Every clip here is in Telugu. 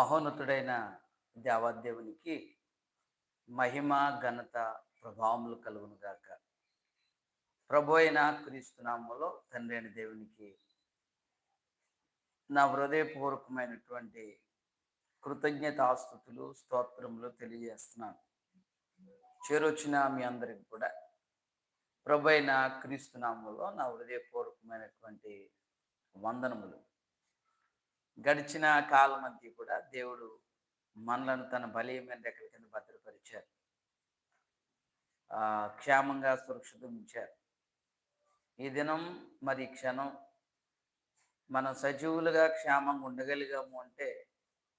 మహోన్నతుడైన దేవాదేవునికి మహిమ ఘనత ప్రభావములు కలుగును గాక. ప్రభు అయిన క్రీస్తునామములో తండ్రి అయిన దేవునికి నా హృదయపూర్వకమైనటువంటి కృతజ్ఞతాస్తుతులు స్తోత్రములు తెలియజేస్తున్నాను. చేరొచ్చిన మీ అందరికి కూడా ప్రభు అయిన క్రీస్తునామంలో నా హృదయపూర్వకమైనటువంటి వందనములు. గడిచిన కాలం అంతా కూడా దేవుడు మనలను తన బలీయమైన రెక్కల కింద భద్రపరిచారు. క్షేమంగా సురక్షితం ఉంచారు. ఈ దినం మరి క్షణం మనం సజీవులుగా క్షేమంగా ఉండగలిగాము అంటే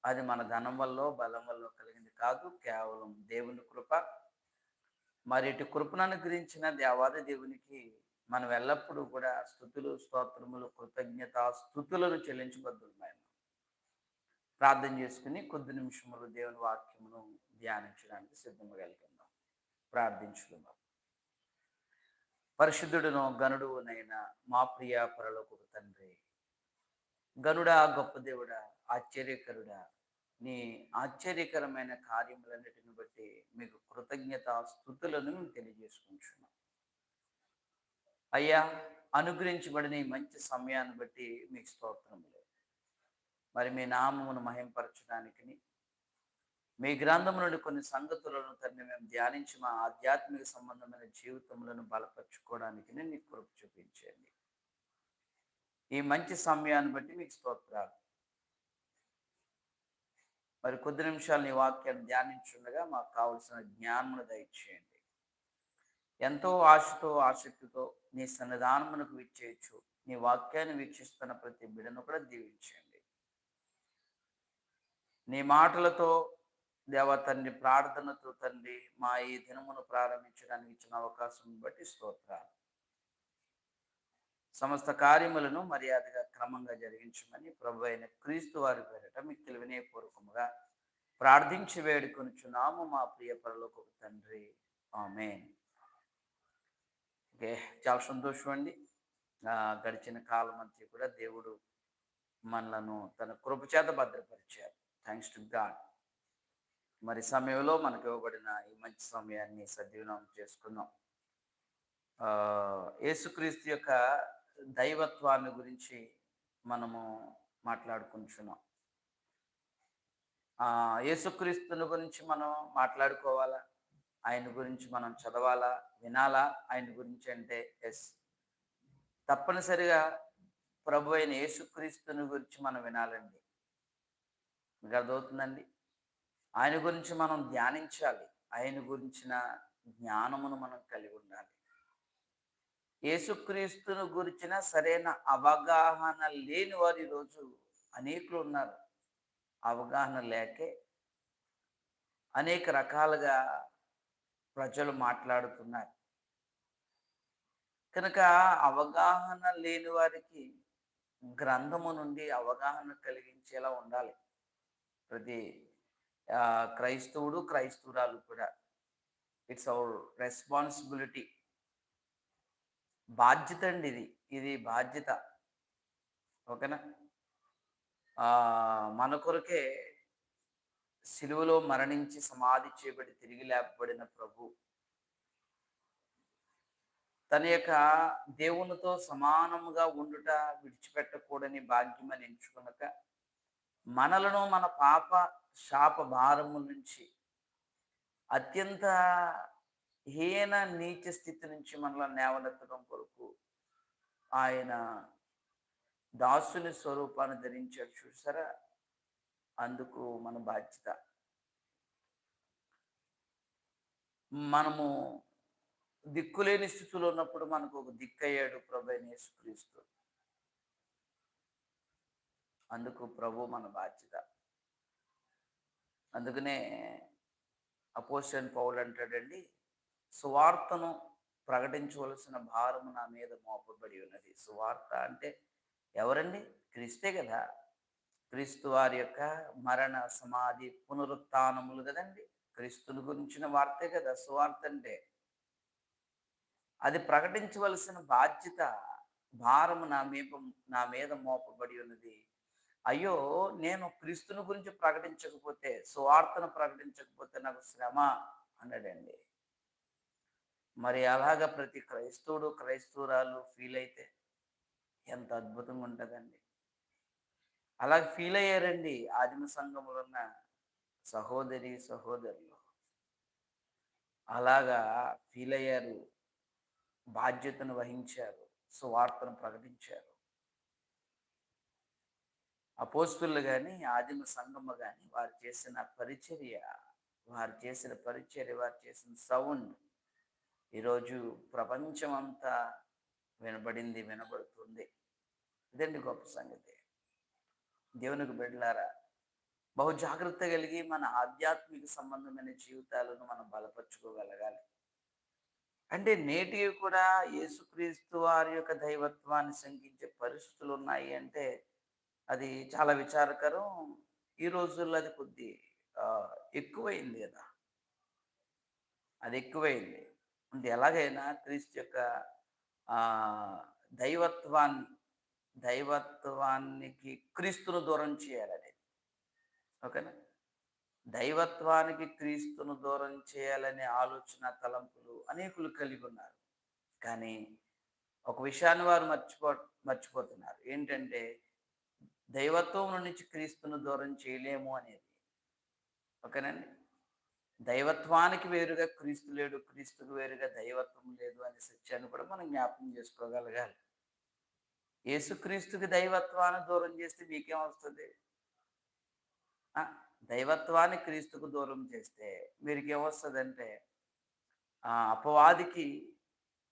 అది మన ధనం వల్ల బలం వల్ల కలిగింది కాదు కేవలం దేవుని కృప. మరి ఇటు కృపను అనుగ్రహించిన దేవాది దేవునికి మనం ఎల్లప్పుడూ కూడా స్థుతులు స్తోత్రములు కృతజ్ఞత స్థుతులను చెల్లించబద్దులమైన ప్రార్థన చేసుకుని కొద్ది నిమిషములు దేవుని వాక్యమును ధ్యానించడానికి సిద్ధంగా కలిగిందాం ప్రార్థించుకుందాం పరిశుద్ధుడును గనుడునైన మా ప్రియ పరలోకపు తండ్రి గనుడా గొప్ప దేవుడా ఆశ్చర్యకరుడా నీ ఆశ్చర్యకరమైన కార్యములన్నిటిని బట్టి మీకు కృతజ్ఞత స్థుతులను మేము తెలియజేసుకుంటున్నాం. అయ్యా అనుగ్రహించబడిన ఈ మంచి సమయాన్ని బట్టి మీకు స్తోత్రములు. మరి మీ నామమును మహింపరచడానికి మీ గ్రంథం నుండి కొన్ని సంగతులను తండ్రి మేము ధ్యానించి మా ఆధ్యాత్మిక సంబంధమైన జీవితములను బలపరచుకోవడానికి నీకు కృప చూపించండి ఈ మంచి సమయాన్ని బట్టి మీకు స్తోత్రాలు. మరి కొద్ది నిమిషాలు నీ వాక్యాన్ని ధ్యానించుండగా మాకు కావలసిన జ్ఞానమును దయచేయండి. ఎంతో ఆశతో ఆసక్తితో నీ సన్నిధానమునకు విచ్చేయచ్చు. నీ వాక్యాన్ని వీక్షిస్తున్న ప్రతి బిడను కూడా దీవించండి నీ మాటలతో దేవ తండ్రి ప్రార్థనతో తండ్రి మా ఈ దినమును ప్రారంభించడానికి ఇచ్చిన అవకాశం బట్టి స్తోత్రాలు. సమస్త కార్యములను మర్యాదగా క్రమంగా జరిగించమని ప్రభు అయిన క్రీస్తు వారి పేరట మీకు వినయపూర్వకముగా ప్రార్థించి వేడుకొనుచున్నాము మా ప్రియ పరలోక తండ్రి. ఆమె ఓకే చాలా సంతోషం అండి. గడిచిన కాలం అంతా కూడా దేవుడు మనలను తన కృపచేత భద్రపరిచారు. థ్యాంక్స్ టు గాడ్ మరి సమయంలో మనకు ఇవ్వబడిన ఈ మంచి సమయాన్ని సద్వినియోగం చేసుకున్నాం ఆ, యేసుక్రీస్తు యొక్క దైవత్వాన్ని గురించి మనము మాట్లాడుకుంటున్నాం. ఆ, యేసుక్రీస్తుని గురించి మనం మాట్లాడుకోవాలా? ఆయన గురించి మనం చదవాలా? వినాలా? ఆయన గురించి అంటే ఎస్ తప్పనిసరిగా ప్రభు అయిన యేసుక్రీస్తుని గురించి మనం వినాలండి. మీకు అర్థమవుతుందండి? ఆయన గురించి మనం ధ్యానించాలి. ఆయన గురించిన జ్ఞానమును మనం కలిగి ఉండాలి. యేసుక్రీస్తును గురించిన సరైన అవగాహన లేని వారు ఈరోజు అనేకులు ఉన్నారు. అవగాహన లేకే అనేక రకాలుగా ప్రజలు మాట్లాడుతున్నారు. కనుక అవగాహన లేని వారికి గ్రంథము నుండి అవగాహన కలిగించేలా ఉండాలి. ప్రతి క్రైస్తవుడు క్రైస్తవురాలు కూడా ఇట్స్ అవర్ రెస్పాన్సిబిలిటీ. బాధ్యత అండి ఇది ఇది బాధ్యత. ఓకేనా? మన కొరకే సిలువలో మరణించి సమాధి చేయబడి తిరిగి లేపబడిన ప్రభు తన యొక్క దేవునితో సమానముగా ఉండుట విడిచిపెట్టకూడని భాగ్యమని ఎంచుకునక మనలను మన పాప శాప భారము నుంచి అత్యంత హీన నీచ స్థితి నుంచి మనల్ని నేవనెత్తడం కొరకు ఆయన దాసుని స్వరూపాన్ని ధరించాడు చూసారా అందుకు మన బాధ్యత. మనము దిక్కులేని స్థితిలో ఉన్నప్పుడు మనకు ఒక దిక్కయ్యాడు ప్రభు అయిన యేసుక్రీస్తు. అందుకు ప్రభు మన బాధ్యత. అందుకనే అపోషన్ పౌల్ అంటాడండి సువార్తను ప్రకటించవలసిన భారము నా మీద మోపబడి ఉన్నది. సువార్త అంటే ఎవరండి? క్రీస్తే కదా. క్రీస్తు వారి యొక్క మరణ సమాధి పునరుత్నములు కదండి. క్రీస్తుని గురించిన వార్తే కదా సువార్త అంటే. అది ప్రకటించవలసిన బాధ్యత భారము నా మీద నా మీద మోపబడి ఉన్నది. అయ్యో నేను క్రీస్తుని గురించి ప్రకటించకపోతే సువార్తను ప్రకటించకపోతే నాకు శ్రమ అన్నాడండి. మరి అలాగ ప్రతి క్రైస్తవుడు క్రైస్తవురాలు ఫీల్ అయితే ఎంత అద్భుతంగా ఉంటుందండి. అలాగ ఫీల్ అయ్యారండి ఆదిమ సంఘములో ఉన్న సహోదరి సహోదరులు. అలాగా ఫీల్ అయ్యారు బాధ్యతను వహించారు సువార్తను ప్రకటించారు. అపోస్తులు కానీ ఆదిమ సంగమ కానీ వారు చేసిన పరిచర్య వారు చేసిన పరిచర్య వారు చేసిన సౌండ్ ఈరోజు ప్రపంచమంతా వినబడింది వినబడుతుంది. ఇదండి గొప్ప సంగతి. దేవునికి బిడ్డలారా బహు జాగ్రత్త కలిగి మన ఆధ్యాత్మిక సంబంధమైన జీవితాలను మనం బలపరుచుకోగలగాలి. అంటే నేటికి కూడా యేసుక్రీస్తు వారి యొక్క దైవత్వాన్ని శంకించే పరిస్థితులు ఉన్నాయి అంటే అది చాలా విచారకరం. ఈ రోజుల్లో అది కొద్ది ఎక్కువైంది కదా. అది ఎక్కువైంది. అంటే ఎలాగైనా క్రీస్తు యొక్క దైవత్వాన్ని దైవత్వానికి క్రీస్తును దూరం చేయాలనేది. ఓకేనా? దైవత్వానికి క్రీస్తును దూరం చేయాలనే ఆలోచన తలంపులు అనేకులు కలిగి ఉన్నారు. కానీ ఒక విషయాన్ని వారు మర్చిపో మర్చిపోతున్నారు. ఏంటంటే దైవత్వం నుంచి క్రీస్తును దూరం చేయలేము అనేది. ఓకేనండి? దైవత్వానికి వేరుగా క్రీస్తు లేడు క్రీస్తుకు వేరుగా దైవత్వం లేదు అనే సత్యాన్ని కూడా మనం జ్ఞాపకం చేసుకోగలగాలి. యేసుక్రీస్తుకి దైవత్వాన్ని దూరం చేస్తే మీకేం వస్తుంది? దైవత్వాన్ని క్రీస్తుకు దూరం చేస్తే మీరికి ఏమొస్తుందంటే అపవాదికి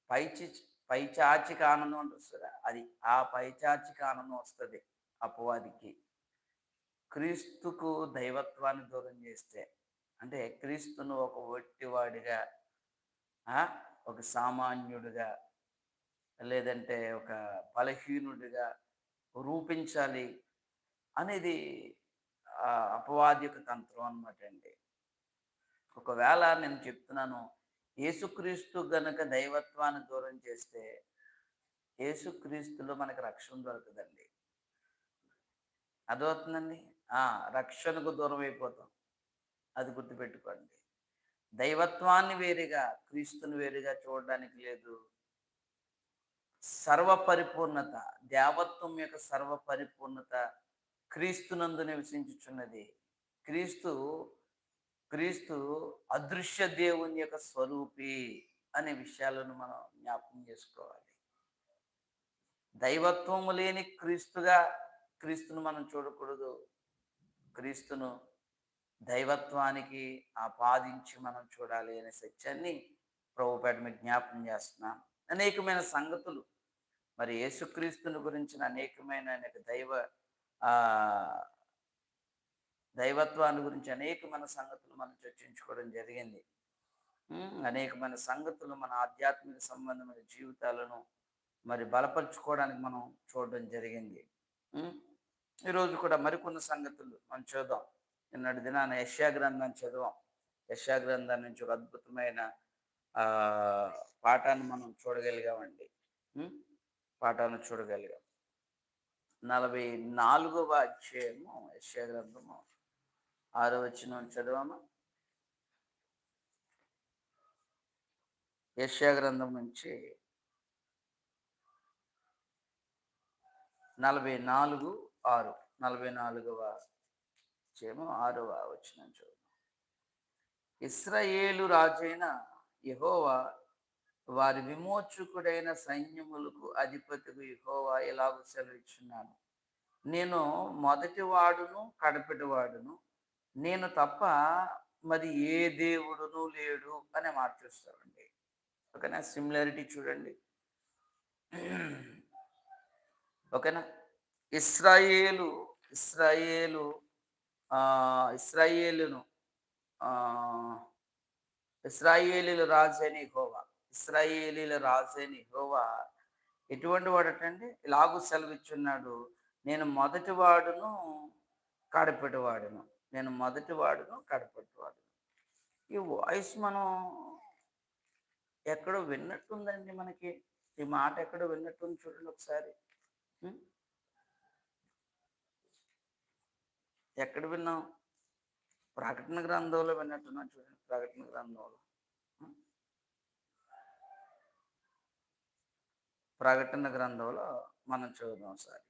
పైచి పైచాచిక ఆనందం వస్తుంది. అది ఆ పైచాచిక ఆనందం వస్తుంది. అపవాదికి. క్రీస్తుకు దైవత్వాన్ని దూరం చేస్తే అంటే క్రీస్తును ఒక ఒట్టివాడిగా ఒక సామాన్యుడిగా లేదంటే ఒక బలహీనుడిగా రూపించాలి అనేది అపవాది యొక్క తంత్రం అనమాట అండి. ఒకవేళ నేను చెప్తున్నాను యేసుక్రీస్తు గనక దైవత్వాన్ని దూరం చేస్తే యేసుక్రీస్తులో మనకు రక్షణ దొరకదండి. అదవుతుందండి రక్షణకు దూరం అయిపోతాం. అది గుర్తుపెట్టుకోండి. దైవత్వాన్ని వేరుగా క్రీస్తుని వేరుగా చూడడానికి లేదు. సర్వ పరిపూర్ణత దేవత్వం యొక్క సర్వ పరిపూర్ణత క్రీస్తునందు నివసించుచున్నది. క్రీస్తు క్రీస్తు అదృశ్య దేవుని యొక్క స్వరూపి అనే విషయాలను మనం జ్ఞాపకం చేసుకోవాలి. దైవత్వము లేని క్రీస్తుగా క్రీస్తును మనం చూడకూడదు. క్రీస్తును దైవత్వానికి ఆపాదించి మనం చూడాలి అనే సత్యాన్ని ప్రభుపేట మీకు జ్ఞాపకం చేస్తున్నాం. అనేకమైన సంగతులు. మరి యేసుక్రీస్తుని గురించిన అనేకమైన దైవ దైవత్వాన్ని గురించి అనేకమైన సంగతులు మనం చర్చించుకోవడం జరిగింది. అనేకమైన సంగతులు మన ఆధ్యాత్మిక సంబంధమైన జీవితాలను మరి బలపరుచుకోవడానికి మనం చూడడం జరిగింది. ఈరోజు కూడా మరికొన్ని సంగతులు మనం చూద్దాం. నిన్నటి దినాన యశ్యా గ్రంథాన్ని చదివాం. యశ్యా గ్రంథం నుంచి ఒక అద్భుతమైన పాఠాన్ని మనం చూడగలిగామండి. పాఠాన్ని చూడగలిగాం. నలభై నాలుగవ అధ్యాయము యశ్యా గ్రంథము. ఆరో వచ్చిన చదివామా? యశా గ్రంథం నుంచి నలభై నాలుగు ఆరు. నలభై నాలుగవ చేమో ఆరవ వచ్చిన చూద్దాం. ఇస్రాయేలు రాజైన యహోవా వారి విమోచకుడైన సైన్యములకు అధిపతికు యహోవా ఇలాగ సెలవిచ్చున్నాను నేను మొదటి వాడును కడపటి వాడును. నేను తప్ప మరి ఏ దేవుడును లేడు అనే మాట చూస్తామండి ఓకేనా? సిమిలారిటీ చూడండి. ఓకేనా? ఇస్రాయేలు ఇస్రాయేలు ఇస్రాయేలును ఇస్రాయేలీల రాజని హోవా ఇస్రాయేలీల రాజని హోవా ఎటువంటి వాడటండి? ఇలాగూ సెలవిచ్చున్నాడు నేను మొదటి వాడును కడపటి వాడును. నేను మొదటి వాడును కడపటి వాడును. ఈ వాయిస్ మనం ఎక్కడో విన్నట్టుందండి మనకి. ఈ మాట ఎక్కడో విన్నట్టుంది చూడండి ఒకసారి. ఎక్కడ విన్నాం ప్రకటన గ్రంథంలో విన్నట్టున్నా చూడండి ప్రకటన గ్రంథంలో. ప్రకటన గ్రంథంలో మనం చూద్దాం ఒకసారి.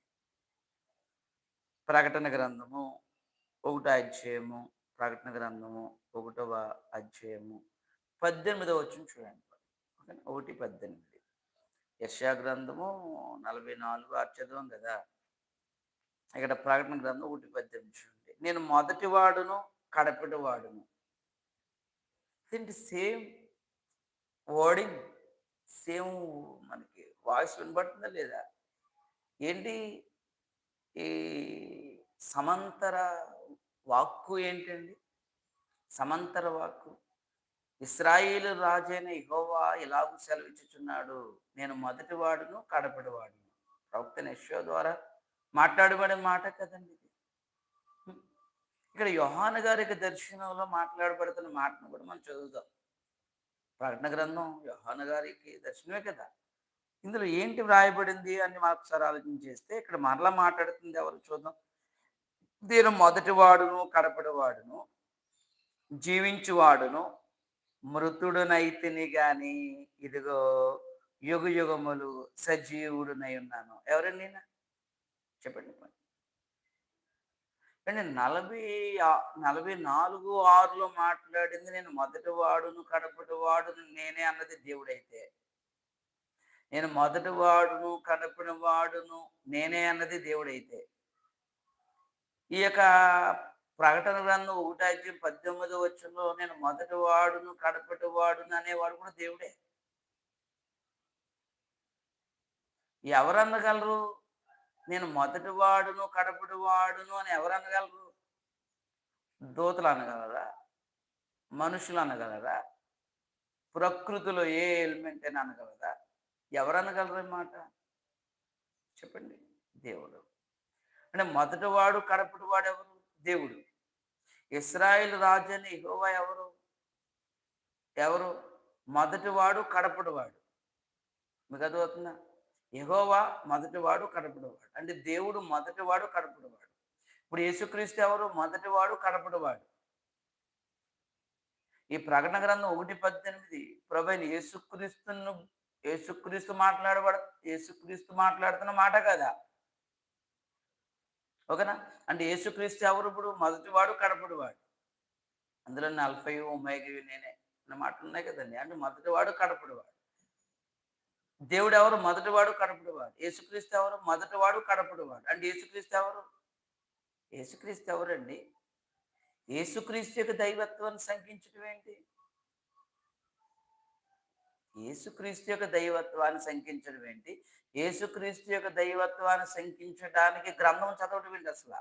ప్రకటన గ్రంథము ఒకటో అధ్యాయము ప్రకటన గ్రంథము ఒకటవ అధ్యాయము పద్దెనిమిదవ వచ్చిన చూడండి. ఓకేనా? ఒకటి పద్దెనిమిది. యశా గ్రంథము నలభై నాలుగు అర్చదం కదా? ఇక్కడ ప్రకటన గ్రంథం ఒకటి పద్దెనిమిది చూడండి. నేను మొదటి వాడును కడపటి వాడును. ఏంటి సేమ్ వర్డింగ్ సేమ్ మనకి వాయిస్ వినబడుతుందా లేదా? ఏంటి ఈ సమంతర వాక్కు ఏంటండి? సమంతర వాక్కు. ఇస్రాయిల్ రాజైన ఇహోవా ఇలాగూ సెలవిచ్చుచున్నాడు. నేను మొదటి వాడును కడపటి వాడును. ప్రవక్త యశ్వ ద్వారా మాట్లాడబడే మాట కదండి ఇది. ఇక్కడ యోహాన్ గారి యొక్క దర్శనంలో మాట్లాడబడుతున్న మాటను కూడా మనం చదువుదాం. ప్రకటన గ్రంథం యోహాన్ గారికి దర్శనమే కదా. ఇందులో ఏంటి వ్రాయబడింది అని మాకు ఒకసారి ఆలోచన చేస్తే ఇక్కడ మరలా మాట్లాడుతుంది ఎవరు చూద్దాం. దీని మొదటి వాడును కడపటి వాడును జీవించువాడును మృతుడునైతిని గాని ఇదిగో యుగ యుగములు సజీవుడునై ఉన్నాను. ఎవరండి చెప్పండి. కానీ నలభై నలభై నాలుగు ఆరులో మాట్లాడింది నేను మొదటి వాడును కడపటి వాడును నేనే అన్నది దేవుడైతే. నేను మొదటి వాడును కడపటి వాడును నేనే అన్నది దేవుడైతే. ఈ యొక్క ప్రకటన గ్రంథం ఒకటాజ్యం పద్దెనిమిది వచ్చంలో నేను మొదటి వాడును కడపటి వాడును అనేవాడు కూడా దేవుడే. ఎవరు అందగలరు నేను మొదటి వాడును కడపటి వాడును అని ఎవరు అనగలరు? దూతలు అనగలరా? మనుషులు అనగలరా? ప్రకృతిలో ఏ ఎలిమెంట్ అని అనగలరా? ఎవరు అనగలరు మాట? చెప్పండి. దేవుడు. అంటే మొదటి వాడు కడపటి వాడు ఎవరు? దేవుడు. ఇస్రాయిల్ రాజు అని ఎవరు? ఎవరు? మొదటి వాడు కడపటి వాడు. మీకు అర్థమవుతుందా? యహోవా మొదటి వాడు వాడు అంటే దేవుడు మొదటి వాడు వాడు ఇప్పుడు యేసుక్రీస్తు ఎవరు? మొదటి వాడు వాడు ఈ ప్రకటన గ్రంథం ఒకటి పద్దెనిమిది. ప్రభైన యేసుక్రీస్తును యేసుక్రీస్తు మాట్లాడబడ యేసుక్రీస్తు మాట్లాడుతున్న మాట కదా? ఓకేనా? అంటే యేసుక్రీస్తు ఎవరు ఇప్పుడు? మొదటివాడు కడపడివాడు. అందులో నలభై ఒమేగి నేనే అన్న మాట ఉన్నాయి కదండి. అంటే మొదటివాడు కడపడివాడు. దేవుడు ఎవరు మొదటివాడు కడపడివాడు యేసుక్రీస్తు ఎవరు మొదటివాడు కడపడివాడు అంటే యేసుక్రీస్తు ఎవరు యేసుక్రీస్తు ఎవరండి యేసుక్రీస్తు యొక్క దైవత్వాన్ని శంకించడం ఏంటి? యేసుక్రీస్తు యొక్క దైవత్వాన్ని శంకించడం ఏంటి? యేసుక్రీస్తు యొక్క దైవత్వాన్ని శంకించడానికి గ్రంథం చదవడం ఏంటి అసలు?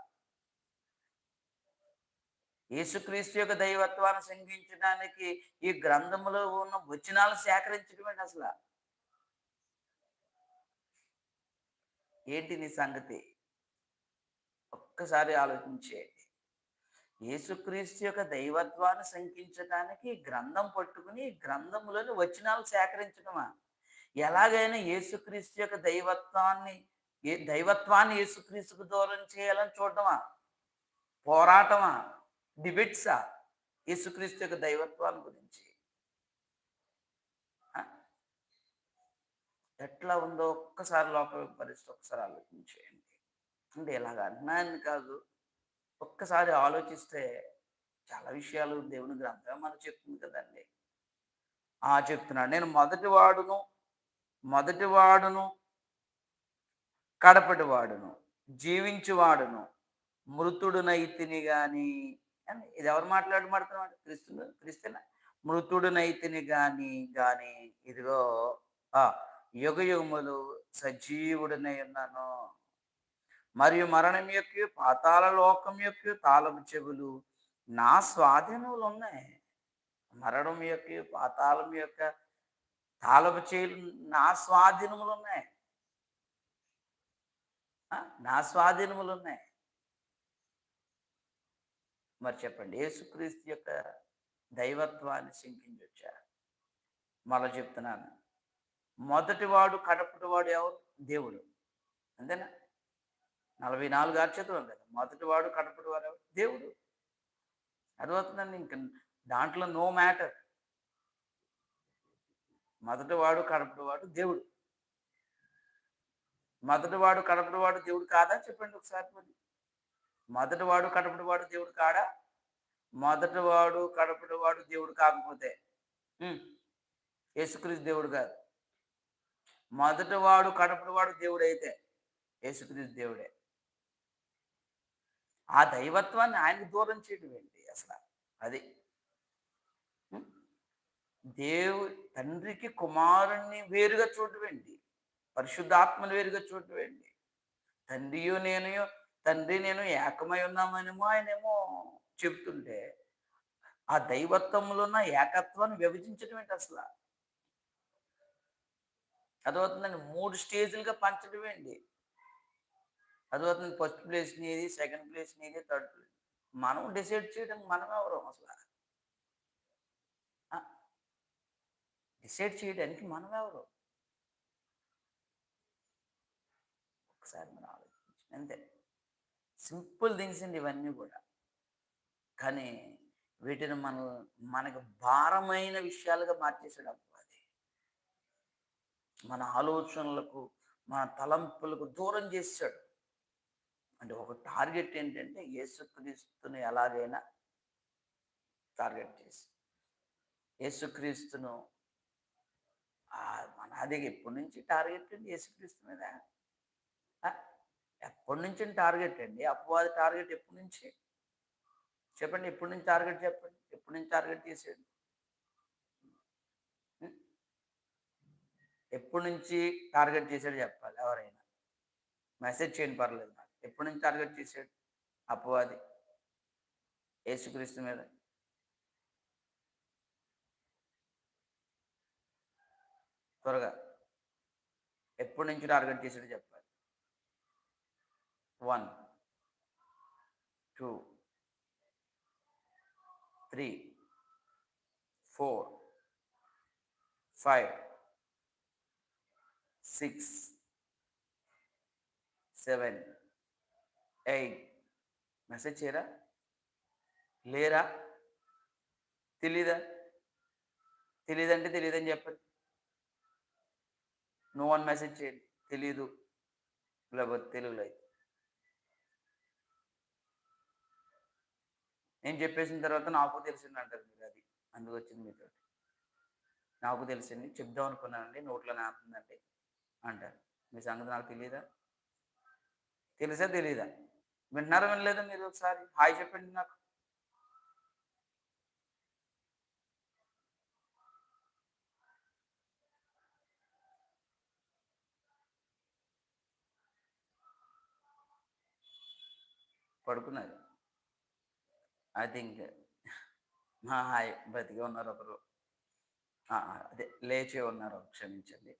యేసుక్రీస్తు యొక్క దైవత్వాన్ని శంకించడానికి ఈ గ్రంథంలో ఉన్న వచనాలు సేకరించడం ఏంటి అసలు? ఏంటి నీ సంగతి? ఒక్కసారి ఆలోచించేయండి. యేసుక్రీస్తు యొక్క దైవత్వాన్ని శంకించడానికి గ్రంథం పట్టుకుని గ్రంథంలోని వచనాలు సేకరించడమా ఎలాగైనా యేసుక్రీస్తు యొక్క దైవత్వాన్ని ఏ- దైవత్వాన్ని యేసుక్రీస్తుకు దూరం చేయాలని చూడటమా? పోరాటమా? డిబెట్సా? యేసుక్రీస్తు యొక్క దైవత్వాన్ని గురించి ఆ? ఎట్లా ఉందో ఒక్కసారి లోపల పరిస్థితి ఒక్కసారి ఆలోచించేయండి. అంటే ఇలాగ అన్నాయని కాదు. ఒక్కసారి ఆలోచిస్తే చాలా విషయాలు దేవుని గ్రంథం మనకు చెప్తుంది కదండి. ఆ చెప్తున్నాడు నేను మొదటి వాడును మొదటి వాడును కడపటి వాడును జీవించువాడును మృతుడునైతిని గాని అని ఇది ఎవరు మాట్లాడబడుతున్నాడు క్రిస్తుడు క్రిస్తున మృతుడునైతిని గాని గాని ఇదిగో యుగయుగములు యుగ సజీవుడినై ఉన్నాను. మరియు మరణం యొక్క పాతాల లోకం యొక్క తాళపు చెవులు నా స్వాధీనంలో ఉన్నాయి మరణం యొక్క పాతాళం యొక్క తాళపు చెవులు నా స్వాధీనములు ఉన్నాయి నా స్వాధీనములు ఉన్నాయి మరి చెప్పండి యేసుక్రీస్తు యొక్క దైవత్వాన్ని శంకించొచ్చా? మళ్ళీ చెప్తున్నాను. మొదటివాడు కడపటివాడు ఎవరు? దేవుడు. అంతేనా? నలభై నాలుగు ఆర్చతులు కదా. మొదటి వాడు కడపటి వాడు ఎవరు? దేవుడు. అర్థమవుతుందండి? ఇంక దాంట్లో నో మ్యాటర్ మొదటివాడు కడపటివాడు దేవుడు. మొదటి వాడు దేవుడు కాదా? చెప్పండి ఒకసారి మరి. మొదటి వాడు దేవుడు కాడా? మొదటి వాడు దేవుడు కాకపోతే. యేసుక్రీస్తు దేవుడు కాదు. మొదటి వాడు కడపటి వాడు దేవుడైతే యేసుక్రీస్తు దేవుడే. ఆ దైవత్వాన్ని ఆయనకు దూరం చేయడం ఏంటి అసలు? అది. దేవు తండ్రికి కుమారుణ్ణి వేరుగా చూడటం ఏంటి? పరిశుద్ధాత్మను వేరుగా చూడటం ఏంటి? నేను తండ్రి నేను ఏకమై ఉన్నామనేమో ఆయనేమో చెప్తుంటే ఆ దైవత్వంలో ఉన్న ఏకత్వాన్ని విభజించడం ఏంటి అసలు? అదవుతుందండి మూడు స్టేజ్లుగా పంచడం అండి అదవుతుంది ఫస్ట్ ప్లేస్ నీది సెకండ్ ప్లేస్ నీది థర్డ్ ప్లేస్ మనం డిసైడ్ చేయడం మనం ఎవరు అసలు? డిసైడ్ చేయడానికి మనం ఎవరు? ఒకసారి మనం ఆలోచించి అంతే. సింపుల్ థింగ్స్ అండి ఇవన్నీ కూడా. కానీ వీటిని మన మనకు భారమైన విషయాలుగా మార్చేసాడు మన ఆలోచనలకు మన తలంపులకు దూరం చేశాడు. అంటే ఒక టార్గెట్ ఏంటంటే యేసుక్రీస్తుని ఎలాగైనా టార్గెట్ చేసి యేసుక్రీస్తును మన అది ఎప్పటి నుంచి టార్గెట్ అండి యేసుక్రీస్తు మీద? ఎప్పటి నుంచి టార్గెట్ అండి? అపవాది టార్గెట్ ఎప్పటి నుంచి? చెప్పండి ఎప్పటి నుంచి టార్గెట్ చెప్పండి? ఎప్పటి నుంచి టార్గెట్ చేసాడు ఎప్పటి నుంచి టార్గెట్ చేశాడు చెప్పాలి ఎవరైనా. మెసేజ్ చేయండి పర్లేదు నాకు. ఎప్పటి నుంచి టార్గెట్ చేశాడు? అపవాది. యేసుక్రీస్తు మీద. త్వరగా. ఎప్పటి నుంచి టార్గెట్ చేశాడు చెప్పాలి? One two three four five six seven eight. Message చేయరా? లేరా? తెలీదా? తెలీదంటే తెలియదని చెప్పండి నువ్వు వన్ మెసేజ్ చేయండి. తెలీదు. లేకపోతే తెలుగులో అయితే. నేను చెప్పేసిన తర్వాత నాకు తెలిసింది అంటారు మీరు అది. అందుకు వచ్చింది మీతో నాకు తెలిసింది. చెప్దాం అనుకున్నానండి. నోట్లో నాతుందండి అంటారు. మీ సంగతి నాకు తెలియదా తెలిసే తెలీదా? విన్నారా వినలేదా మీరు ఒకసారి? హాయ్ చెప్పండి నాకు. పడుకున్నారు. ఐ థింక్ హాయ్ బతికే ఉన్నారు ఒకరు. అదే లేచే ఉన్నారు క్షమించండి.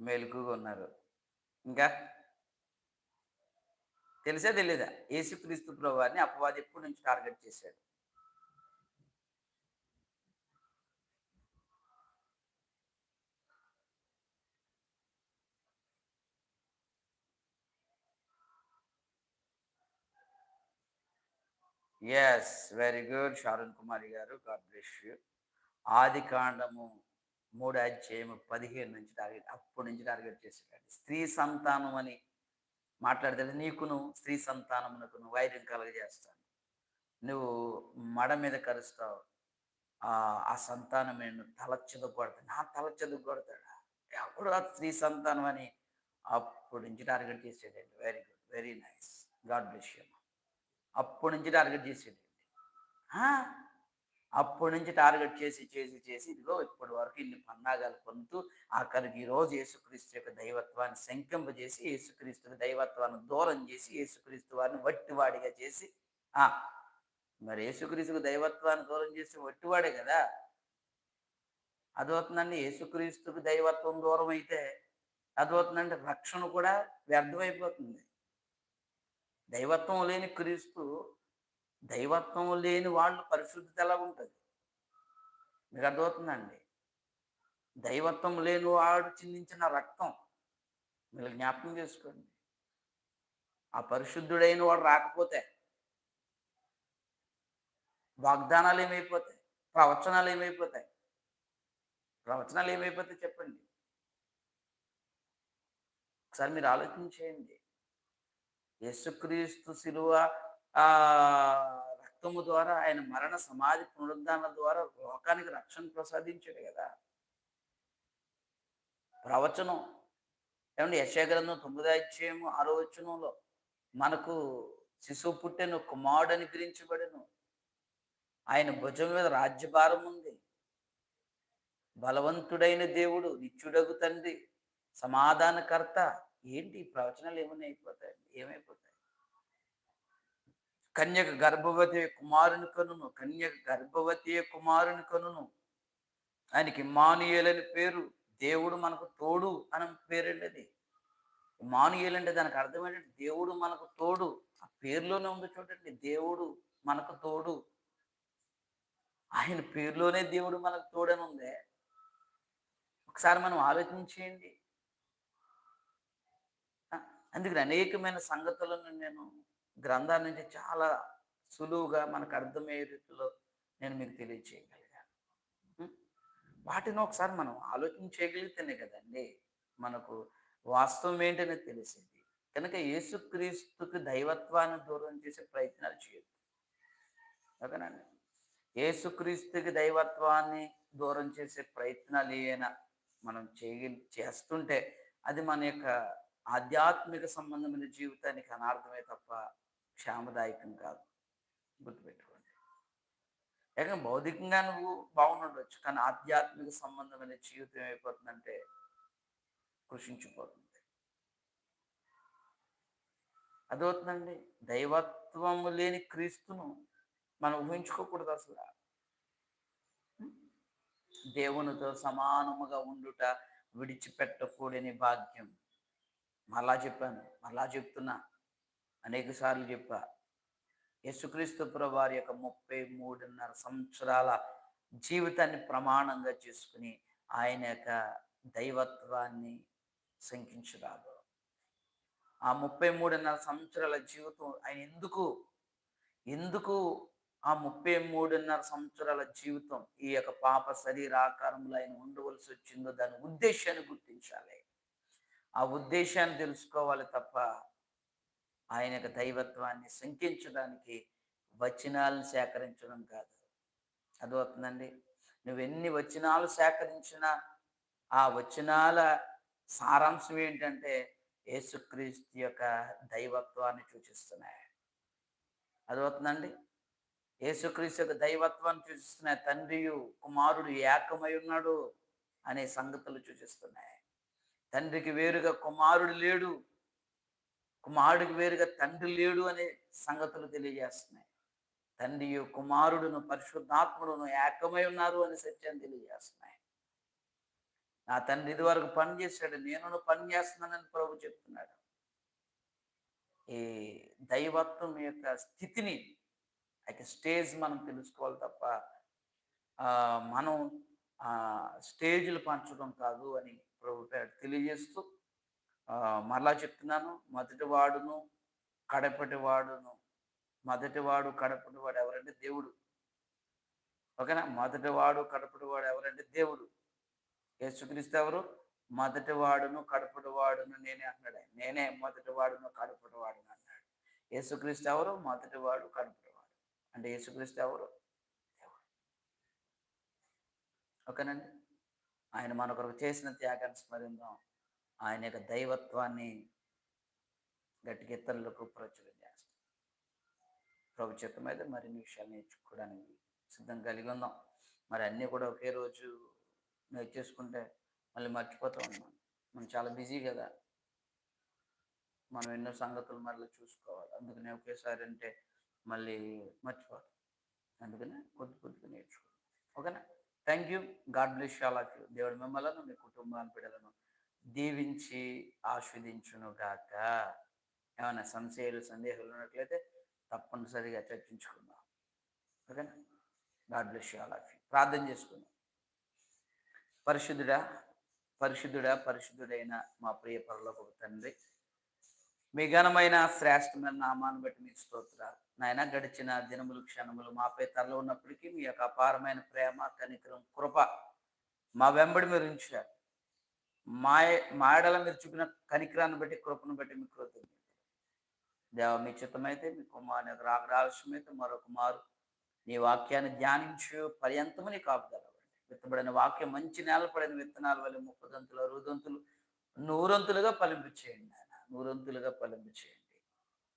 మెలుకుగా ఉన్నారు. ఇంకా? తెలిసే తెలీదా? యేసుక్రీస్తు ప్రభువారిని అపవాది ఎప్పటి నుంచి టార్గెట్ చేశాడు? Yes very good Sharun Kumari గారు గాడ్ బ్లెస్ యూ. ఆది కాండము మూడు అధ్యాయము పదిహేను నుంచి టార్గెట్ అప్పటి నుంచి టార్గెట్ చేసేటండి స్త్రీ సంతానం అని మాట్లాడితే నీకును స్త్రీ సంతానమునకును వైద్యం కలగజేస్తాను. నువ్వు మడ మీద కరుస్తావు. ఆ సంతానం నేను తల చెదుకు నా తల చెదుకు కొడతాడా? ఎప్పుడు ఆ స్త్రీ సంతానం అని అప్పటి నుంచి target చేసేటండి. Very good very nice. God bless you అప్పటి నుంచి టార్గెట్ చేసేటండి. అప్పటి నుంచి టార్గెట్ చేసి చేసి చేసి ఇదిగో ఇప్పటి వరకు ఇన్ని పన్నాగాలు పొందుతూ ఆఖరికి ఈరోజు రోజు యేసుక్రీస్తు యొక్క దైవత్వాన్ని శంకింపజేసి యేసుక్రీస్తు దైవత్వాన్ని దూరం చేసి యేసుక్రీస్తు వారిని వట్టివాడిగా చేసి ఆ మరి యేసుక్రీస్తుకు దైవత్వాన్ని దూరం చేసి వట్టివాడే కదా? అదవుతుందండి యేసుక్రీస్తుకు దైవత్వం దూరం అయితే అదవుతుందండి రక్షణ కూడా వ్యర్థమైపోతుంది. దైవత్వం లేని క్రీస్తు దైవత్వం లేని వాళ్ళు పరిశుద్ధత ఎలా ఉంటుంది? మీకు అర్థమవుతుందండి? దైవత్వం లేని వాడు చిందించిన రక్తం మీరు జ్ఞాపకం చేసుకోండి. ఆ పరిశుద్ధుడైన వాడు రాకపోతే వాగ్దానాలు ఏమైపోతాయి? ప్రవచనాలు ఏమైపోతాయి? ప్రవచనాలు ఏమైపోతాయి చెప్పండి. ఒకసారి మీరు ఆలోచించేయండి యేసుక్రీస్తు శిలువ ఆ రక్తము ద్వారా ఆయన మరణ సమాధి పునరుద్ధాన ద్వారా లోకానికి రక్షణ ప్రసాదించాడు కదా. ప్రవచనం ఏమంటే యశగ్రంథం తొమ్మిదో అధ్యాయము ఆరో వచనంలో మనకు శిశువు పుట్టెను కుమారుడు అనుగ్రహించబడెను ఆయన భుజం మీద రాజ్యభారం ఉంది. బలవంతుడైన దేవుడు నిత్యుడగు తండ్రి సమాధానకర్త. ఏంటి? ఈ ప్రవచనాలు ఏమైనా అయిపోతాయి ఏమైపోతాయి? కన్యక గర్భవతి కుమారుని కనును కన్యక గర్భవతి కుమారుని కనును. ఆయనకి ఇమ్మానుయేలని పేరు దేవుడు మనకు తోడు అని పేరండి అది అంటే దానికి అర్థం ఏంటంటే దేవుడు మనకు తోడు. ఆ పేరులోనే ఉంది చూడండి దేవుడు మనకు తోడు. ఆయన పేరులోనే దేవుడు మనకు తోడని ఉందే. ఒకసారి మనం ఆలోచించేయండి. అందుకని అనేకమైన సంగతులను నేను గ్రంథాల నుంచి చాలా సులువుగా మనకు అర్థమయ్యే రీతిలో నేను మీకు తెలియచేయగలిగాను. వాటిని ఒకసారి మనం ఆలోచించగలిగితేనే కదండి మనకు వాస్తవం ఏంటనేది తెలిసింది. కనుక యేసుక్రీస్తుకి దైవత్వాన్ని దూరం చేసే ప్రయత్నాలు చేయొద్దు. ఓకేనండి? యేసుక్రీస్తుకి దైవత్వాన్ని దూరం చేసే ప్రయత్నాలు ఏమైనా మనం చేయ చేస్తుంటే అది మన యొక్క ఆధ్యాత్మిక సంబంధమైన జీవితానికి అనార్థమే తప్ప క్షేమదాయకం కాదు. గుర్తుపెట్టుకోండి. ఏకంగా భౌతికంగా నువ్వు బాగుండొచ్చు కానీ ఆధ్యాత్మిక సంబంధమైన జీవితం ఏమైపోతుందంటే కృషించిపోతుంది. అదవుతుందండి దైవత్వము లేని క్రీస్తును మనం ఊహించుకోకూడదు అసలు. దేవునితో సమానముగా ఉండుట విడిచిపెట్టకూడని భాగ్యం. మళ్ళా చెప్పాను మళ్ళా చెప్తున్నా. అనేక సార్లు చెప్పా. యేసుక్రీస్తు వారి యొక్క ముప్పై మూడున్నర సంవత్సరాల జీవితాన్ని ప్రమాణంగా చేసుకుని ఆయన యొక్క దైవత్వాన్ని శంకించరాదు. ఆ ముప్పై మూడున్నర సంవత్సరాల జీవితం ఆయన ఎందుకు ఎందుకు ఆ ముప్పై మూడున్నర సంవత్సరాల జీవితం ఈ యొక్క పాప శరీర ఆకారంలో ఆయన ఉండవలసి వచ్చిందో దాని ఉద్దేశాన్ని గుర్తించాలి. ఆ ఉద్దేశాన్ని తెలుసుకోవాలి తప్ప ఆయన యొక్క దైవత్వాన్ని శంకించడానికి వచనాలను సేకరించడం కాదు. అదవుతుందండి నువ్వు ఎన్ని వచనాలు సేకరించినా ఆ వచనాల సారాంశం ఏంటంటే యేసుక్రీస్తు యొక్క దైవత్వాన్ని సూచిస్తున్నాయి. అదవుతుందండి యేసుక్రీస్తు యొక్క దైవత్వాన్ని సూచిస్తున్నాయి. తండ్రియు కుమారుడు ఏకమై ఉన్నాడు అనే సంగతులు సూచిస్తున్నాయి. తండ్రికి వేరుగా కుమారుడు లేడు. కుమారుడికి వేరుగా తండ్రి లేడు అనే సంగతులు తెలియజేస్తున్నాయి. తండ్రియు కుమారుడును పరిశుద్ధాత్ముడును ఏకమై ఉన్నారు అనే సత్యాన్ని తెలియజేస్తున్నాయి. నా తండ్రి ఇదివరకు పని చేశాడు నేను పని చేస్తున్నానని ప్రభు చెప్తున్నాడు. ఈ దైవత్వం యొక్క స్థితిని అయితే స్టేజ్ మనం తెలుసుకోవాలి తప్ప ఆ, మనం ఆ, స్టేజ్లు పంచడం కాదు అని ప్రభు తెలియజేస్తూ మరలా చెప్తున్నాను మొదటి వాడును కడపటి వాడును. మొదటి వాడు కడపటి వాడు ఎవరంటే దేవుడు. ఓకేనా? మొదటి వాడు కడపటి వాడు ఎవరంటే దేవుడు. యేసుక్రీస్తు ఎవరు? మొదటి వాడును కడపటి వాడును నేనే అన్నాడు నేనే మొదటి వాడును కడపటి వాడును అన్నాడు. యేసుక్రీస్తు ఎవరు? మొదటి వాడు కడపటి వాడు. అంటే యేసుక్రీస్తు ఎవరు? దేవుడు. ఓకేనండి? ఆయన మన కొరకు చేసిన త్యాగాన్ని స్మరిందాం. ఆయన యొక్క దైవత్వాన్ని గట్టిగా ఇతరులకు ప్రచురం చేస్తాం ప్రభు చిత్తం అయితే మరిన్ని విషయాలు నేర్చుకోవడానికి సిద్ధం కలిగి ఉందాం. మరి అన్నీ కూడా ఒకే రోజు నేర్చేసుకుంటే మళ్ళీ మర్చిపోతూ ఉన్నాం మనం చాలా బిజీ కదా. మనం ఎన్నో సంగతులు మళ్ళీ చూసుకోవాలి. అందుకనే ఒకేసారి అంటే మళ్ళీ మర్చిపోతాం. అందుకనే కొద్ది కొద్దిగా నేర్చుకోవాలి. ఓకేనా? Thank you God bless all of you దేవుడు మిమ్మల్ని మీ కుటుంబాన్ని బిడ్డలను దీవించి ఆస్వాదించునుగాక. ఏమైనా సంశయాలు సందేహాలు ఉన్నట్లయితే తప్పనిసరిగా చర్చించుకుందాం. ఓకేనా? God bless all of you. ప్రార్థన చేసుకుందాం. పరిశుద్ధుడా పరిశుద్ధుడా పరిశుద్ధుడైన మా ప్రియ పరలోక తండ్రి మీ ఘనమైన శ్రేష్టమైన నామాన్ని బట్టి మీకు స్తోత్రాలు. నాయన గడిచిన దినములు క్షణములు మాపై తరలో ఉన్నప్పటికీ మీ యొక్క అపారమైన ప్రేమ కనికరం కృప మా వెంబడి మీరు ఉంచారు మా మాయడల మీరు చూపిన కనికరాన్ని బట్టి కృపను బట్టి మీకు కృతజ్ఞత దేవ మీ చిత్తమైతే మీ కుమారుని రాక రాకడ ఆలస్యమైతే మరొక మారు నీ వాక్యాన్ని ధ్యానించు పర్యంతము నీ కాపుదలవండి విత్తబడిన వాక్యం మంచి నేల పడిన విత్తనాల వల్ల ముప్పదంతులు అరుదంతులు నూరంతులుగా పలింపు చేయండి ఆయన నూరంతులుగా పలింపు చేయండి.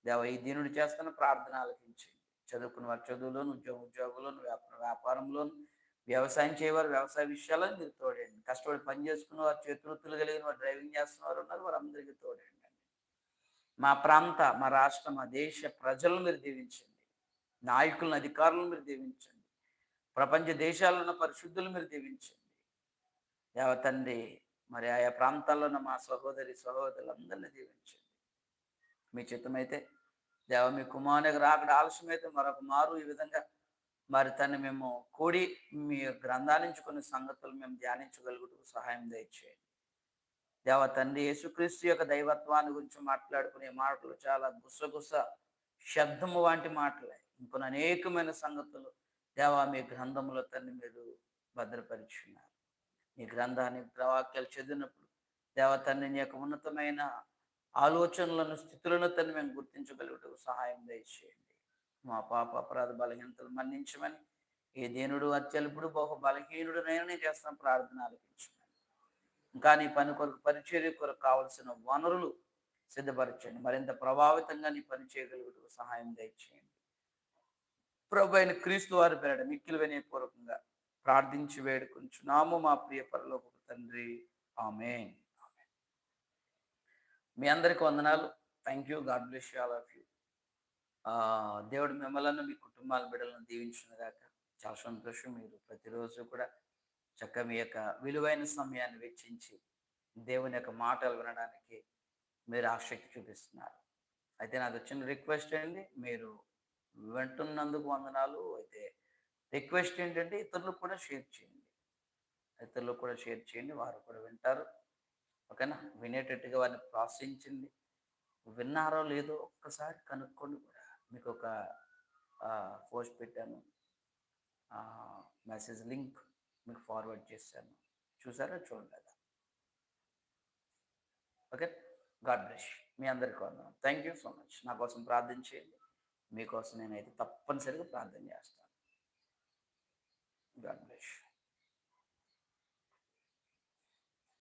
దేవ ఈ దీనుడు చేస్తున్న ప్రార్థన ఆలకించండి. చదువుకున్న వారి చదువులోను ఉద్యోగ ఉద్యోగంలోను వ్యాపార వ్యాపారంలోను వ్యవసాయం చేయవారు వ్యవసాయ విషయాలను మీరు తోడండి. కష్టపడి పని చేసుకున్న వారు చేతువృత్తులు కలిగిన వారు డ్రైవింగ్ చేస్తున్న వారు ఉన్నారు వారందరికీ తోడండి. మా ప్రాంత మా రాష్ట్ర మా దేశ ప్రజలను మీరు దీవించండి. నాయకులను అధికారులను మీరు దీవించండి. ప్రపంచ దేశాల్లో ఉన్న పరిశుద్ధులు మీరు దీవించండి. దేవతండ్రి మరి ఆయా ప్రాంతాల్లో ఉన్న మా సహోదరి సహోదరులందరినీ దీవించండి. మీ చిత్తమైతే దేవ మీ కుమారునికి రాకడ ఆలస్యమైతే మరొక మారు ఈ విధంగా మరి తను మేము కూడి మీ గ్రంథాల నుంచి కొన్ని సంగతులు మేము ధ్యానించగలుగుటకు సహాయం దయచేయండి. దేవ తండ్రి యేసుక్రీస్తు యొక్క దైవత్వాన్ని గురించి మాట్లాడుకునే మాటలు చాలా గుసగుస శబ్దము వంటి మాటలే. ఇంకొన్ని అనేకమైన సంగతులు దేవా మీ గ్రంథంలో తన్ని మీరు భద్రపరిచున్నారు మీ గ్రంథాన్ని ప్రవాక్యాలు చదివినప్పుడు దేవ తండ్రి నీ యొక్క ఉన్నతమైన ఆలోచనలను స్థితులను తను మేము గుర్తించగలుగుటకు సహాయం దయచేయండి. మా పాప అపరాధ బలహీనతలు మన్నించమని ఏ దేనుడు అత్యల్పుడు బహు బలహీనుడు నేను చేస్తున్న ప్రార్థన ఆలకించమని. ఇంకా నీ పని కొరకు పరిచర్య కొరకు కావలసిన వనరులు సిద్ధపరచండి. మరింత ప్రభావితంగా నీ పని చేయగలుగుటకు సహాయం దయచేయండి. ప్రభు అయిన క్రీస్తు వారి పేరడ మిక్కిలు వినయపూర్వకంగా ప్రార్థించి వేడుకుంటున్నాము మా ప్రియ పరలోక తండ్రి. ఆమె మీ అందరికి వందనాలు. Thank you God bless you all of you దేవుడు మిమ్మల్ని మీ కుటుంబాల బిడ్డలను దీవించిన దాకా చాలా సంతోషం. మీరు ప్రతిరోజు కూడా చక్క మీ యొక్క విలువైన సమయాన్ని వెచ్చించి దేవుని యొక్క మాటలు వినడానికి మీరు ఆసక్తి చూపిస్తున్నారు. అయితే నాకు వచ్చిన రిక్వెస్ట్ ఏంటి మీరు వింటున్నందుకు వందనాలు. అయితే రిక్వెస్ట్ ఏంటంటే ఇతరులకు కూడా షేర్ చేయండి. ఇతరులకు కూడా షేర్ చేయండి. వారు కూడా వింటారు. ఓకేనా? వినేటట్టుగా వారిని ప్రోత్సహించండి విన్నారో లేదో ఒక్కసారి కనుక్కోండి మీకు ఒక పోస్ట్ పెట్టాను. మెసేజ్ లింక్ మీకు ఫార్వర్డ్ చేశాను. చూసారా? చూడలేదా ఓకే? గాడ్ బ్లెస్ మీ అందరికీ వందనం. Thank you so much. నా కోసం ప్రార్థన చేయండి. మీకోసం నేనైతే తప్పనిసరిగా ప్రార్థన చేస్తాను. God bless